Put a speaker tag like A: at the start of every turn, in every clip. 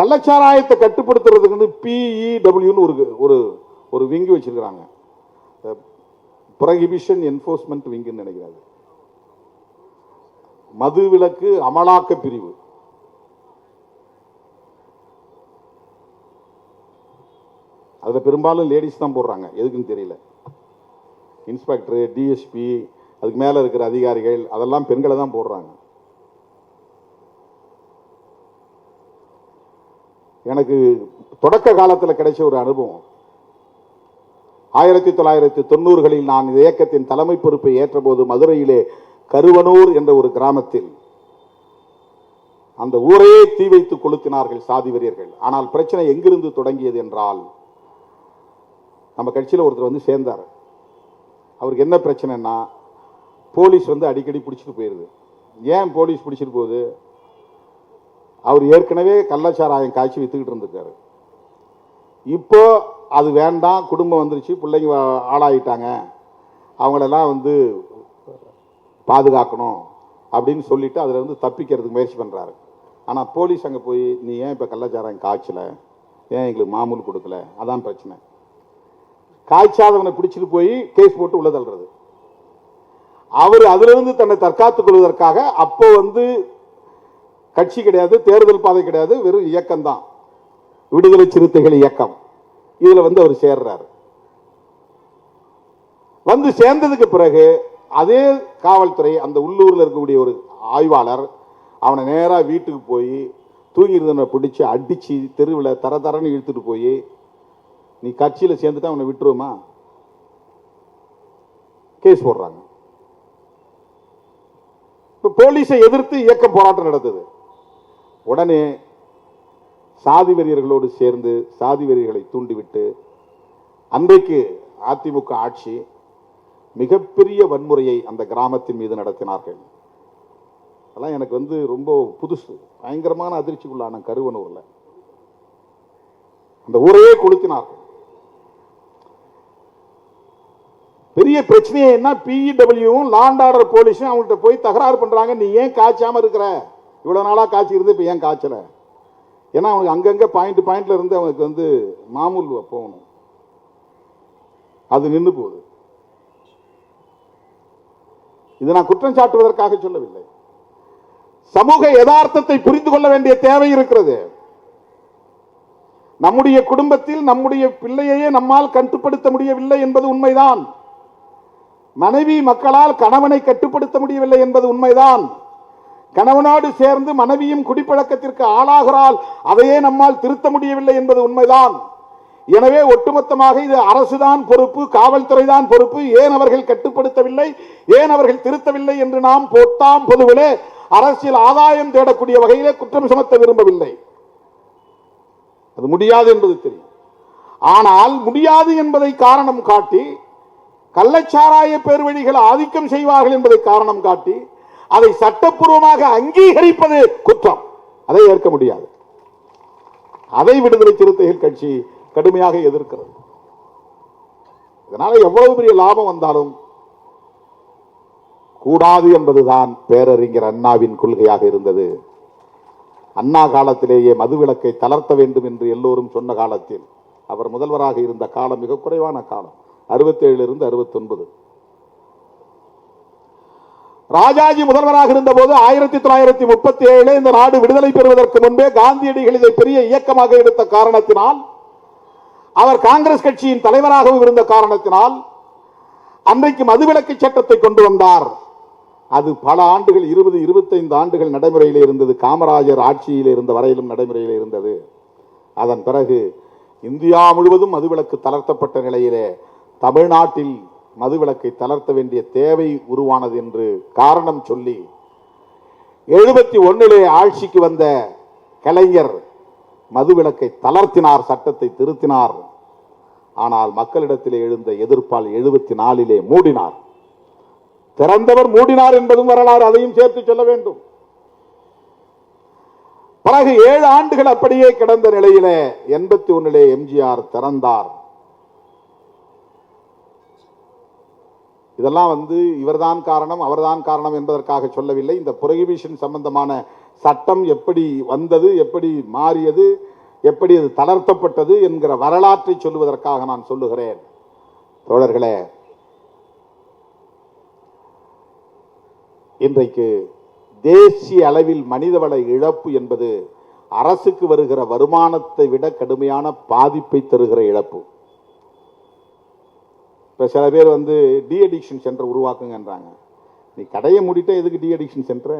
A: கள்ளச்சாராயத்தை கட்டுப்படுத்துறதுக்கு வந்து பிஇடபிள்யூன்னு ஒரு ஒரு ஒரு விங்கு வச்சிருக்கிறாங்க. ப்ரொஹிபிஷன் என்ஃபோர்ஸ்மெண்ட் விங்குன்னு நினைக்கிறாங்க. மது விலக்கு அமலாக்க பிரிவு. அதில் பெரும்பாலும் லேடிஸ் தான் போடுறாங்க. எதுக்குன்னு தெரியல. இன்ஸ்பெக்டர் டிஎஸ்பி அதுக்கு மேலே இருக்கிற அதிகாரிகள் அதெல்லாம் பெண்களை தான் போடுறாங்க. எனக்கு தொடக்க காலத்தில் கிடைச்ச ஒரு அனுபவம். ஆயிரத்தி தொள்ளாயிரத்தி தொண்ணூறுகளில் நான் இந்த இயக்கத்தின் தலைமை பொறுப்பை ஏற்றபோது மதுரையிலே கருவனூர் என்ற ஒரு கிராமத்தில் அந்த ஊரையே தீ வைத்து கொளுத்தினார்கள் சாதி வெறியர்கள். ஆனால் பிரச்சனை எங்கிருந்து தொடங்கியது என்றால் நம்ம கட்சியில் ஒருத்தர் வந்து சேர்ந்தார். அவருக்கு என்ன பிரச்சனைன்னா போலீஸ் வந்து அடிக்கடி பிடிச்சிட்டு போயிடுது ஏன் போலீஸ் பிடிச்சிட்டு போகுது? அவர் ஏற்கனவே கள்ளச்சாராயம் காய்ச்சி வித்துக்கிட்டு இருந்திருக்காரு. இப்போ அது வேண்டாம் குடும்பம் வந்துருச்சு பிள்ளைங்க வா- ஆளாயிட்டாங்க. அவங்களெல்லாம் வந்து பாதுகாக்கணும் அப்படின்னு சொல்லிட்டு அதுலேருந்து தப்பிக்கிறதுக்கு முயற்சி பண்ணுறாரு ஆனால் போலீஸ் அங்கே போய் நீ ஏன் இப்போ கள்ளச்சாராயம் காய்ச்சல? ஏன் எங்களுக்கு மாமூல் கொடுக்கல? அதான் பிரச்சனை. காய்ச்சாதவனை பிடிச்சிட்டு போய் கேஸ் போட்டு உள்ள தள்ளுறது. அவர் அதிலிருந்து தன்னை தற்காத்துக் கொள்வதற்காக அப்போ வந்து கட்சி கிடையாது தேர்தல் பாதை கிடையாது வெறும் இயக்கம் தான் விடுதலை சிறுத்தைகள் இயக்கம். இதுல வந்து அவர் சேர்றாரு. வந்து சேர்ந்ததுக்கு பிறகு அதே காவல்துறை அந்த உள்ளூர்ல இருக்கக்கூடிய ஒரு ஆய்வாளர் அவனை நேரா வீட்டுக்கு போய் தூங்கி பிடிச்சி பிடிச்சு அடிச்சு தெருவில் தர தரன்னு இழுத்துட்டு போய் நீ கட்சியில சேர்ந்துட்டு அவனை விட்டுருவோமா? கேஸ் போடுறாங்க. இப்போ போலீஸை எதிர்த்து இயக்கம் போராட்டம் நடந்தது. உடனே சாதி வெறியர்களோடு சேர்ந்து சாதி வெறியர்களை தூண்டிவிட்டு அன்றைக்கு அதிமுக ஆட்சி மிகப்பெரிய வன்முறையை அந்த கிராமத்தின் மீது நடத்தினார்கள். அதெல்லாம் எனக்கு வந்து ரொம்ப புதுசு. பயங்கரமான அதிர்ச்சிக்குள்ளான கருவனூரில். அந்த ஊரையே கொளுத்தினார்கள். பெரிய பிரச்சனையே என்ன? பிஇடபிள்யூவும் லாண்ட் ஆர்டர் போலீஸும் அவங்கள்ட்ட போய் தகராறு பண்றாங்க. நீ ஏன் காய்ச்சாம இருக்கிற? இவ்வளோ நாளாக காய்ச்சி இருந்து இப்ப ஏன் காய்ச்சலை? ஏன்னா அவனுக்கு அங்கங்கே பாயிண்ட் பாயிண்டில் இருந்து அவனுக்கு வந்து மாமூல் போகணும். அது நின்று போகுது. இது நான் குற்றம் சாட்டுவதற்காக சொல்லவில்லை. சமூக யதார்த்தத்தை புரிந்து கொள்ள வேண்டிய தேவை இருக்கிறது. நம்முடைய குடும்பத்தில் நம்முடைய பிள்ளையையே நம்மால் கட்டுப்படுத்த முடியவில்லை என்பது உண்மைதான். மனைவி மக்களால் கணவனை கட்டுப்படுத்த முடியவில்லை என்பது உண்மைதான். கணவனோடு சேர்ந்து மனைவியும் குடிப்பழக்கத்திற்கு ஆளாகிறாள் அதையே நம்மால் திருத்த முடியவில்லை என்பது உண்மைதான். எனவே ஒட்டுமொத்தமாக இது அரசுதான் பொறுப்பு காவல்துறை தான் பொறுப்பு ஏன் அவர்கள் கட்டுப்படுத்தவில்லை ஏன் அவர்கள் திருத்தவில்லை என்று நாம் பொத்தாம் பொதுவிலே அரசியல் ஆதாயம் தேடக்கூடிய வகையிலே குற்றம் சுமத்த விரும்பவில்லை. அது முடியாது என்பது தெரியும். ஆனால் முடியாது என்பதை காரணம் காட்டி கள்ளச்சாராய பேர்வழிகள் ஆதிக்கம் செய்வார்கள் என்பதை காரணம் காட்டி அதை சட்டப்பூர்வமாக அங்கீகரிப்பது குற்றம். அதை ஏற்க முடியாது. அதை விடுதலை சிறுத்தைகள் கட்சி கடுமையாக எதிர்க்கிறது. இதனால எவ்வளவு பெரிய லாபம் வந்தாலும் கூடாது என்பதுதான் பேரறிஞர் அண்ணாவின் கொள்கையாக இருந்தது. அண்ணா காலத்திலேயே மதுவிலக்கை தளர்த்த வேண்டும் என்று எல்லோரும் சொன்ன காலத்தில் அவர் முதல்வராக இருந்த காலம் மிக குறைவான காலம். அறுபத்தேழுலிருந்து அறுபத்தொன்பது. ராஜாஜி முதல்வராக இருந்தபோது ஆயிரத்தி தொள்ளாயிரத்தி முப்பத்தி ஏழு இந்த நாடு விடுதலை பெறுவதற்கு முன்பே காந்தியடிகள் இதை பெரிய இயக்கமாக எடுத்த காரணத்தினால் அவர் காங்கிரஸ் கட்சியின் தலைவராகவும் இருந்த காரணத்தினால் அன்றைக்கு மதுவிலக்கு சட்டத்தை கொண்டு வந்தார். அது பல ஆண்டுகள் இருபது இருபத்தைந்து ஆண்டுகள் நடைமுறையில் இருந்தது. காமராஜர் ஆட்சியில் இருந்த வரையிலும் நடைமுறையில் இருந்தது. அதன் பிறகு இந்தியா முழுவதும் மதுவிலக்கு தளர்த்தப்பட்ட நிலையிலே தமிழ்நாட்டில் மதுவிலக்கை தளர்த்த வேண்டிய தேவை உருவானது என்று காரணம் சொல்லி எழுபத்தி ஒன்னிலே ஆட்சிக்கு வந்த கலைஞர் மதுவிலக்கை தளர்த்தினார் சட்டத்தை திருத்தினார். ஆனால் மக்களிடத்திலே எழுந்த எதிர்ப்பால் எழுபத்தி நாலிலே மூடினார். திறந்தவர் மூடினார் என்பதும் வரலாறு அதையும் சேர்த்து சொல்ல வேண்டும். பிறகு ஏழு ஆண்டுகள் அப்படியே கிடந்த நிலையிலே எண்பத்தி ஒன்னிலே எம்ஜிஆர் திறந்தார். இதெல்லாம் வந்து இவர்தான் காரணம் அவர்தான் காரணம் என்பதற்காக சொல்லவில்லை. இந்த புரோகிபிஷன் சம்பந்தமான சட்டம் எப்படி வந்தது எப்படி மாறியது எப்படி அது தளர்த்தப்பட்டது என்கிற வரலாற்றை சொல்லுவதற்காக நான் சொல்லுகிறேன். தோழர்களே இன்றைக்கு தேசிய அளவில் மனிதவள இழப்பு என்பது அரசுக்கு வருகிற வருமானத்தை விட கடுமையான பாதிப்பை தருகிற இழப்பு. இப்போ சில பேர் வந்து டி அடிக்ஷன் சென்டர் உருவாக்குங்கன்றாங்க. நீ கடையை மூடிட்டா எதுக்கு டி அடிக்ஷன் சென்டர்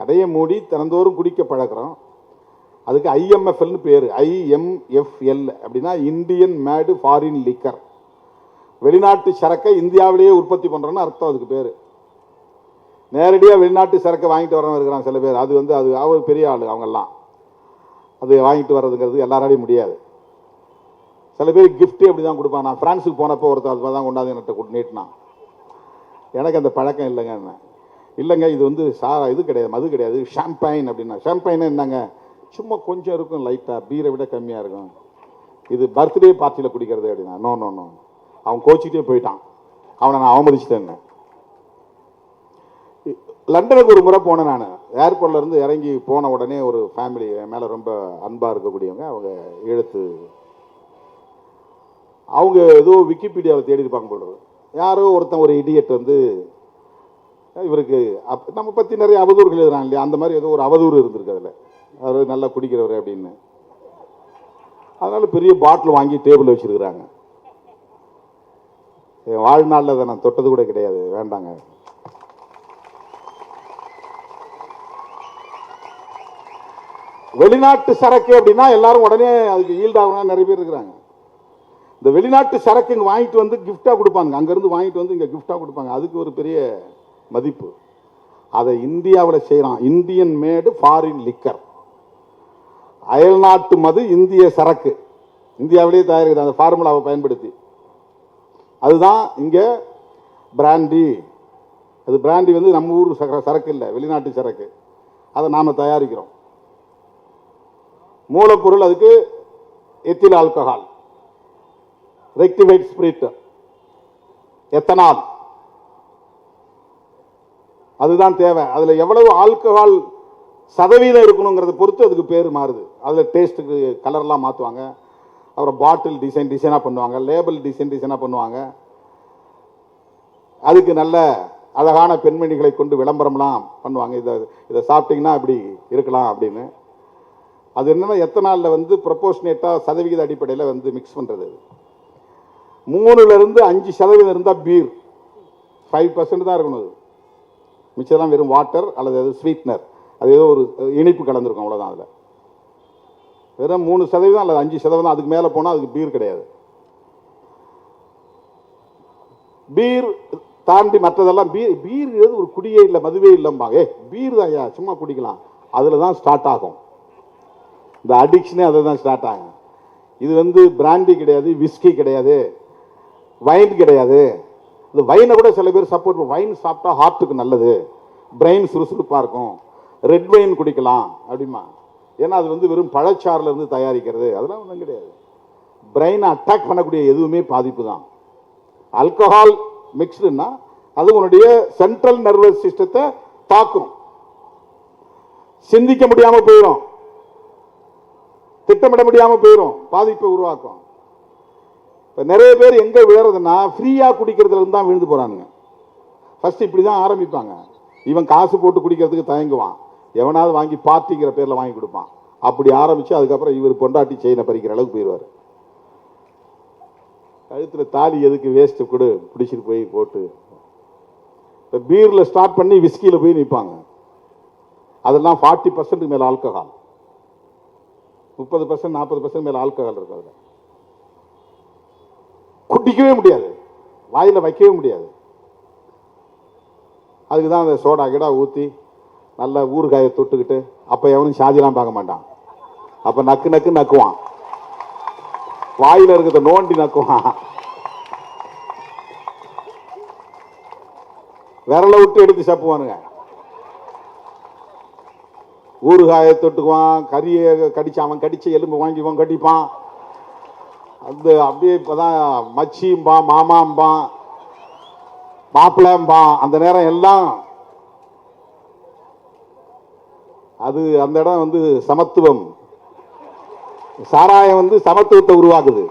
A: கடையை மூடி தினந்தோறும் குடிக்க பழக்கிறோம் அதுக்கு ஐஎம்எஃப்எல்னு பேர். ஐஎம்எஃப்எல் அப்படின்னா இந்தியன் மேடு ஃபாரின் லிக்கர் வெளிநாட்டு சரக்கை இந்தியாவிலேயே உற்பத்தி பண்ணுறோன்னு அர்த்தம் அதுக்கு பேர். நேரடியாக வெளிநாட்டு சரக்கை வாங்கிட்டு வரவங்க இருக்கிறாங்க சில பேர். அது வந்து அது அவங்க பெரிய ஆள் அவங்கெல்லாம். அது வாங்கிட்டு வர்றதுங்கிறது எல்லாராலையும் முடியாது. சில பேர் gift அப்படி தான் கொடுப்பான் நான் ஃப்ரான்ஸுக்கு போனப்போ ஒருத்தர் அது தான் கொண்டாந்து என்கிட்ட நீட்டினான். எனக்கு அந்த பழக்கம் இல்லைங்க என்ன? இல்லைங்க இது வந்து சா இது கிடையாது மது கிடையாது ஷாம்பைன் அப்படின்னா. ஷாம்பைன் என்னங்க? சும்மா கொஞ்சம் இருக்கும் லைட்டாக பீரை விட கம்மியாக இருக்கும். இது பர்த்டே பார்ட்டியில் குடிக்கிறது அப்படின்னா. நோ நோ நோ அவன் கோச்சிக்கிட்டே போயிட்டான். அவனை நான் அவமதிச்சிட்டேங்க லண்டனுக்கு ஒரு முறை போனேன் நான். ஏர்போர்ட்லேருந்து இறங்கி போன உடனே ஒரு ஃபேமிலி என் மேலே ரொம்ப அன்பாக இருக்கக்கூடியவங்க. அவங்க எழுத்து அவங்க ஏதோ விக்கிபீடியாவில் தேடி இருப்பாங்க போடுறது யாரோ ஒருத்தன் ஒரு இடியட் வந்து இவருக்கு அப் நம்ம பற்றி நிறைய அவதூறுகள் எழுதுறாங்க இல்லையா? அந்த மாதிரி ஏதோ ஒரு அவதூறு இருந்திருக்கு அதில். அவர் நல்லா குடிக்கிறவர் அப்படின்னு. அதனால் பெரிய பாட்டில் வாங்கி டேபிள் வச்சிருக்கிறாங்க. என் வாழ்நாளில் அதை நான் தொட்டது கூட கிடையாது. வேண்டாங்க. வெளிநாட்டு சரக்கு அப்படின்னா எல்லாரும் உடனே அதுக்கு ஈல்ட் நிறைய பேர் இருக்கிறாங்க. இந்த வெளிநாட்டு சரக்கு இங்கே வாங்கிட்டு வந்து கிஃப்டாக கொடுப்பாங்க. அங்கேருந்து வாங்கிட்டு வந்து இங்கே கிஃப்டாக கொடுப்பாங்க. அதுக்கு ஒரு பெரிய மதிப்பு. அதை இந்தியாவில் செய்கிறான் இந்தியன் மேடு ஃபாரின் லிக்கர் அயல்நாட்டு மது இந்திய சரக்கு. இந்தியாவிலேயே தயாரிக்கிறது அந்த ஃபார்முலாவை பயன்படுத்தி. அதுதான் இங்கே பிராண்டி அது பிராண்டி வந்து நம்ம ஊர் சரக்கு இல்லை. வெளிநாட்டு சரக்கு. அதை நாம் தயாரிக்கிறோம். மூலப்பொருள் அதுக்கு ethyl alcohol rectified spirit ethanol. அதுதான் தேவை. அதில் எவ்வளவு ஆல்கஹால் சதவீதம் இருக்கணுங்கிறத பொறுத்து அதுக்கு பேர் மாறுது. அதில் டேஸ்ட்டுக்கு கலர்லாம் மாற்றுவாங்க அப்புறம் பாட்டில் டிசைன் டிசைனாக பண்ணுவாங்க. லேபிள் டிசைன் டிசைனாக பண்ணுவாங்க. அதுக்கு நல்ல அழகான பெண்மணிகளை கொண்டு விளம்பரம்லாம் பண்ணுவாங்க. இதை இதை சாப்பிட்டிங்கன்னா இப்படி இருக்கலாம் அப்படின்னு. அது என்னன்னா எத்தனாலில் வந்து ப்ரொப்போஷனேட்டாக சதவிகித அடிப்படையில் வந்து மிக்ஸ் பண்ணுறது மூணுல இருந்து அஞ்சு சதவீதம் இருந்தால் பீர் ஃபைவ் பர்சன்ட் தான் இருக்கணும் அது. மிச்சம்லாம் வெறும் வாட்டர் அல்லது அது ஸ்வீட்னர் அது ஏதோ ஒரு இனிப்பு கலந்துருக்கும் அவ்வளோதான் அதில். வெறும் மூணு சதவீதம் அல்லது அஞ்சு சதவீதம் அதுக்கு மேலே போனால் அதுக்கு பீர் கிடையாது. பீர் தாண்டி மற்றதெல்லாம் பீர் பீர் ஏது ஒரு குடியே இல்லை மதுவே இல்லைம்பாங்க. ஏ பீர் தான் ஐயா சும்மா குடிக்கலாம். அதில் தான் ஸ்டார்ட் ஆகும். இந்த அடிக்ஷனே அதில் தான் ஸ்டார்ட் ஆகும். இது வந்து பிராண்டி கிடையாது விஸ்கி கிடையாது. வைன் கிடையாது. இந்த வைனை கூட சில பேர் சப்போர்ட் வைன் சாப்பிட்டா ஹார்ட்டுக்கு நல்லது. பிரெயின் சுறுசுறுப்பாக இருக்கும். ரெட் வைன் குடிக்கலாம் அப்படிமா. ஏன்னா அது வந்து வெறும் பழச்சாறுல இருந்து தயாரிக்கிறது. அதெல்லாம் ஒன்றும் கிடையாது. பிரெயினை அட்டாக் பண்ணக்கூடிய எதுவுமே பாதிப்பு தான். ஆல்கஹால் மிக்ஸ்டுன்னா அது உன்னுடைய சென்ட்ரல் நர்வஸ் சிஸ்டத்தை தாக்கும். சிந்திக்க முடியாமல் போயிடும் திட்டமிட முடியாமல் போயிடும் பாதிப்பை உருவாக்கும். இப்ப நிறைய பேர் எங்க விழுறதுன்னா ஃப்ரீயா குடிக்கிறதுல இருந்து தான் விழுந்து போறானுங்க. ஃபர்ஸ்ட் இப்படி தான் ஆரம்பிப்பாங்க. இவன் காசு போட்டு குடிக்கிறதுக்கு தயங்குவான். எவனாவது வாங்கி பார்ட்டிங்கிற பேர்ல வாங்கி கொடுப்பான். அப்படி ஆரம்பித்து அதுக்கப்புறம் இவர் பொண்டாட்டி செயினை பறிக்கிற அளவுக்கு போயிடுவார். கழுத்தில் தாலி எதுக்கு வேஸ்ட் கொடு பிடிச்சிட்டு போய் போட்டு. இப்போ பீரில் ஸ்டார்ட் பண்ணி விஸ்கியில் போய் நிற்பாங்க அதெல்லாம் ஃபார்ட்டி பர்சன்ட்டுக்கு மேலே ஆல்கஹால் முப்பது பர்சன்ட் நாற்பது பர்சன்ட் மேலே ஆல்கஹால் இருக்கு அதில். குடிக்கவே முடியாது. வாயில் வைக்கவே முடியாது. அதுக்கு தான் அந்த சோடா கிடா ஊற்றி நல்ல ஊறுகாயை தொட்டுக்கிட்டு அப்போ எவனும் சாதிலாம் பார்க்க மாட்டான். அப்போ நக்கு நக்கு நக்குவான். வாயில இருக்கிறத நோண்டி நக்குவான். விரலை விட்டு எடுத்து சாப்பிடுவானுங்க ஊறுகாயை தொட்டுக்குவான் கறியை கடிச்சு அவன் கடிச்ச எலும்பு வாங்கிவான் கடிப்பான். அந்த அப்படியே இப்பதான் மச்சிம்பான் மாமாம்பான் மாப்பிள்ளைம்பான் அந்த நேரம் எல்லாம் அது அந்த இடம் வந்து சமத்துவம். சாராயம் வந்து சமத்துவத்தை உருவாக்குது.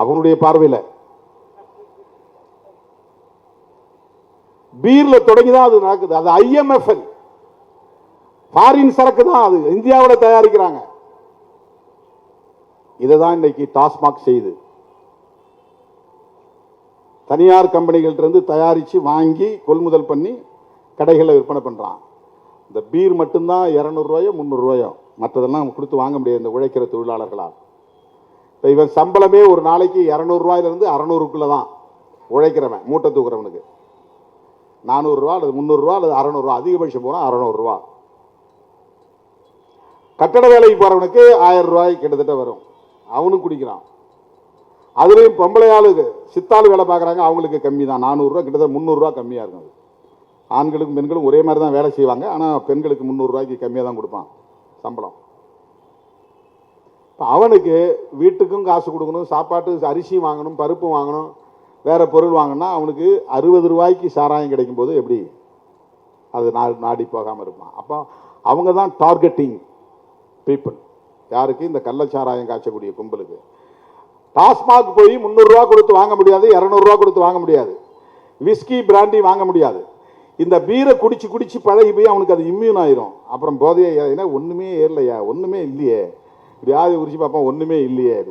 A: அவனுடைய பார்வையில். பீர்ல தொடங்கிதான் அது நடக்குது. அது ஐஎம்எஃப்எல் ஃபாரின் சரக்கு தான் அது. இந்தியாவில் தயாரிக்கிறாங்க. இதை தான் இன்னைக்கு டாஸ்மாக் செய்யுது தனியார் கம்பெனிகள்ட்ட இருந்து தயாரித்து வாங்கி கொள்முதல் பண்ணி கடைகளில் விற்பனை பண்ணுறான் இந்த பீர் மட்டும்தான் இரநூறுவாயோ முந்நூறுரூவாயோ மற்றதெல்லாம் கொடுத்து வாங்க முடியாது. இந்த உழைக்கிற தொழிலாளர்களால். இப்போ இவன் சம்பளமே ஒரு நாளைக்கு இரநூறுவாயிலிருந்து அறநூறுக்குள்ளே தான். உழைக்கிறவன் மூட்டை தூக்குறவனுக்கு. நானூறுரூவா அல்லது முந்நூறுரூவா அல்லது அறநூறுவா. அதிகபட்சம் போனால் அறநூறுரூவா கட்டட வேலைக்கு போகிறவனுக்கு ஆயிரம் ரூபாய் கிட்டத்தட்ட வரும். அவனும் குடிக்கிறான். அதுலேயும் பொம்பளை ஆளுக்கு சித்தாள் வேலை பார்க்குறாங்க அவங்களுக்கு கம்மி தான் நானூறுரூவா கிட்டத்தட்ட முந்நூறுரூவா கம்மியாக இருக்கும் ஆண்களுக்கும் பெண்களும் ஒரே மாதிரி தான் வேலை செய்வாங்க. ஆனால் பெண்களுக்கு முந்நூறுரூவாய்க்கு கம்மியாக தான் கொடுப்பான் சம்பளம். இப்போ அவனுக்கு வீட்டுக்கும் காசு கொடுக்கணும் சாப்பாட்டு அரிசி வாங்கணும் பருப்பு வாங்கணும் வேறு பொருள் வாங்கினா அவனுக்கு அறுபது ரூபாய்க்கு சாராயம் கிடைக்கும் போது எப்படி? அது நா நாடி போகாமல் இருப்பான். அப்போ அவங்க தான் டார்கெட்டிங் பீப்புள் யாருக்கு? இந்த கள்ளச்சாராயம் காய்ச்சக்கூடிய கும்பலுக்கு. டாஸ்மாக் போய் முந்நூறுரூவா கொடுத்து வாங்க முடியாது இரநூறுவா கொடுத்து வாங்க முடியாது. விஸ்கி பிராண்டி வாங்க முடியாது. இந்த பீரை குடிச்சு குடிச்சு பழகி போய் அவனுக்கு அது இம்யூன் ஆயிரும். அப்புறம் போதையே ஏன்னா ஒன்றுமே ஏறலையா? ஒன்றுமே இல்லையே. வியாதி குறிச்சு பார்ப்போம் ஒன்றுமே இல்லையே.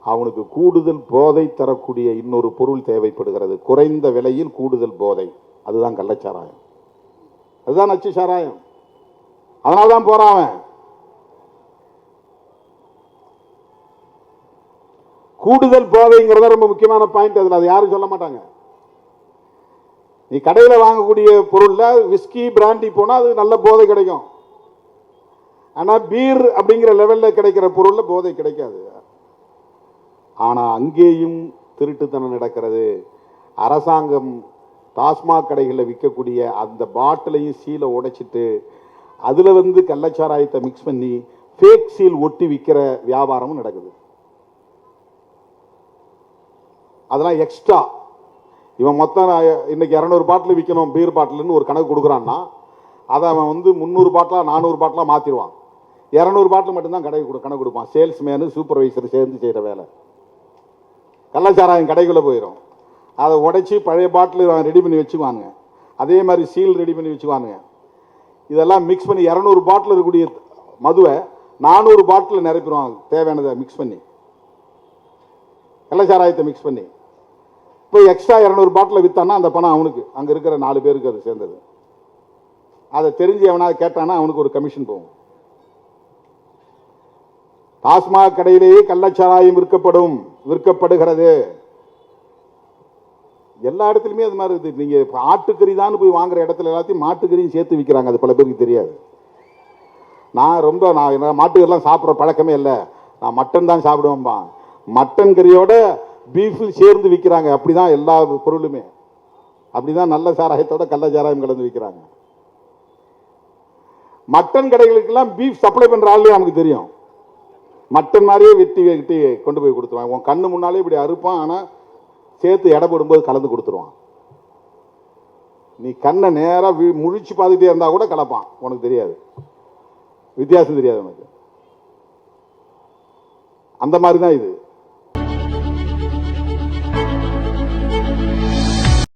A: அவனுக்கு கூடுதல் போதை தரக்கூடிய இன்னொரு பொருள் தேவைப்படுகிறது. குறைந்த விலையில் கூடுதல் போதை. அதுதான் கள்ளச்சாராயம். அதுதான் நச்சு சாராயம் அதனால தான் போறான் கூடுதல் போதைங்கிறத ரொம்ப முக்கியமான பாயிண்ட் அதில் அது யாரும் சொல்ல மாட்டாங்க. நீ கடையில் வாங்கக்கூடிய பொருளில் விஸ்கி பிராண்டி போனால் அது நல்ல போதை கிடைக்கும். ஆனால் பீர் அப்படிங்கிற லெவலில் கிடைக்கிற பொருளில் போதை கிடைக்காது. ஆனால் அங்கேயும் திருட்டுத்தனம் நடக்கிறது. அரசாங்கம் டாஸ்மாக் கடைகளில் விற்கக்கூடிய அந்த பாட்டிலையும் சீலை உடைச்சிட்டு அதில் வந்து கள்ளச்சாராயத்தை மிக்ஸ் பண்ணி ஃபேக் சீல் ஒட்டி விற்கிற வியாபாரமும் நடக்குது. அதெல்லாம் எக்ஸ்ட்ரா இவன் மொத்தம் இன்னைக்கு இரநூறு பாட்டில் விற்கணும் பீர் பாட்டில்னு ஒரு கணக்கு கொடுக்குறான்னா அதை அவன் வந்து முந்நூறு பாட்டிலாக நானூறு பாட்டிலாக மாற்றிடுவான் இரநூறு பாட்டில் மட்டும்தான் கடை கொடு கணக்கு கொடுப்பான். சேல்ஸ்மேனு சூப்பர்வைசர் சேர்ந்து செய்கிற வேலை. கள்ளச்சாராயம் கடைக்குள்ளே போயிடும் அதை உடைச்சி பழைய பாட்டில் ரெடி பண்ணி வச்சுக்குவானுங்க. அதே மாதிரி சீல் ரெடி பண்ணி வச்சுக்குவானுங்க. இதெல்லாம் மிக்ஸ் பண்ணி இரநூறு பாட்டில் இருக்கக்கூடிய மதுவை நானூறு பாட்டில் நிரப்பிடுவாங்க. தேவையானதை மிக்ஸ் பண்ணி. கள்ளச்சாராயத்தை மிக்ஸ் பண்ணி. இப்போ எக்ஸ்ட்ரா இரநூறு பாட்டில் விற்றான்னா அந்த பணம் அவனுக்கு. அங்கே இருக்கிற நாலு பேருக்கு அது சேர்ந்தது. அதை தெரிஞ்சு எவனாவது கேட்டானா அவனுக்கு ஒரு கமிஷன் போகும். டாஸ்மாக் கடையிலேயே கள்ளச்சாராயம் விற்கப்படும் விற்கப்படுகிறது. எல்லா இடத்துலையுமே அது மாதிரி இருக்குது நீங்க இப்போ ஆட்டுக்கறி தான் போய் வாங்குற இடத்துல எல்லாத்தையும் மாட்டுக்கறியும் சேர்த்து விற்கிறாங்க அது பல பேருக்கு தெரியாது. நான் ரொம்ப நான் என்ன மாட்டுக்கறிலாம் சாப்பிட்ற பழக்கமே இல்லை. நான் மட்டன் தான் சாப்பிடுவேன்பா மட்டன் கறியோட பீஃபில் சேர்ந்து விற்கிறாங்க. அப்படி தான் எல்லா பொருளுமே. அப்படிதான் நல்ல சாராயத்தோட கள்ள சாராயம் கலந்து விற்கிறாங்க. மட்டன் கடைகளுக்கெல்லாம் பீஃப் சப்ளை பண்ணுற ஆளுலேயே நமக்கு தெரியும். மட்டன் மாதிரியே வெட்டி வெட்டி கொண்டு போய் கொடுத்துருவாங்க. உன் கண்ணு முன்னாலே இப்படி அறுப்பான் ஆனால் சேர்த்து எடை போடும்போது கலந்து கொடுத்துருவான். நீ கண்ணை நேராக முழிச்சு பார்த்துட்டே இருந்தால் கூட கலப்பான். உனக்கு தெரியாது. வித்தியாசம் தெரியாது உனக்கு. அந்த மாதிரி தான் இது.